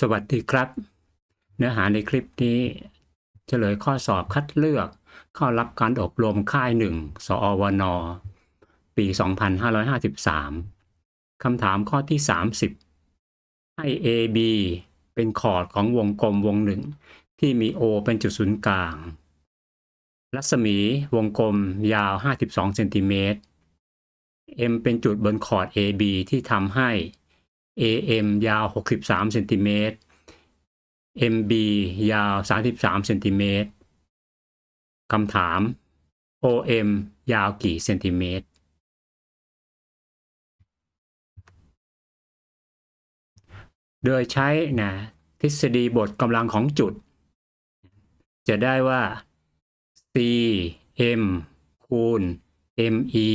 สวัสดีครับ เนื้อหาในคลิปนี้เฉลยข้อสอบคัดเลือก เข้ารับการอบรมค่ายหนึ่งสอวนปี 2553 คำถามข้อที่ 30 ให้ AB เป็นคอดของวงกลมวงหนึ่ง ที่มี O เป็นจุดศูนย์กลาง รัศมีวงกลมยาว 52เซนติเมตร M เป็นจุดบนคอด AB ที่ทำให้ AM ยาว 63เซนติเมตร MB ยาว 33เซนติเมตรคำถาม OM ยาวกี่เซนติเมตร โดยใช้นะทฤษฎีบทกำลังของจุด จะได้ว่า C M คูณ ME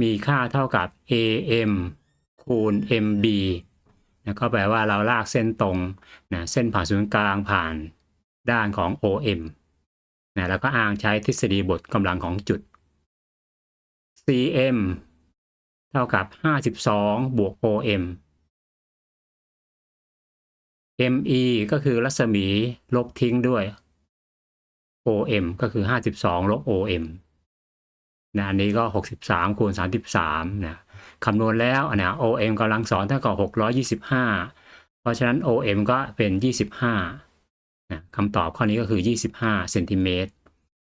มีค่าเท่ากับ AM คูณ MB นะก็แปลว่าเราลากเส้นตรงนะเส้นผ่าศูนย์กลางผ่านด้านของ OM นะแล้วก็อ้างใช้ทฤษฎีบทกำลังของจุด CM เท่ากับ 52 บวก OM ME ก็คือรัศมีลบทิ้งด้วย OM ก็คือ 52 ลบ OM นะอันนี้ก็ 63 คูณ 33 นะ คำนวณแล้วนะ OM กำลังสองเท่ากับ 625 เพราะฉะนั้น OM ก็เป็น 25นะคำตอบข้อนี้ก็คือ 25เซนติเมตร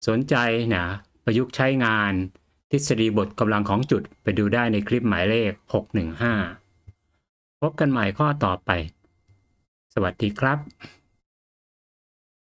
สนใจนะประยุกต์ใช้งานทฤษฎีบทกำลังของจุดไปดูได้ในคลิปหมายเลข 615 พบกันใหม่ข้อต่อไป สวัสดีครับ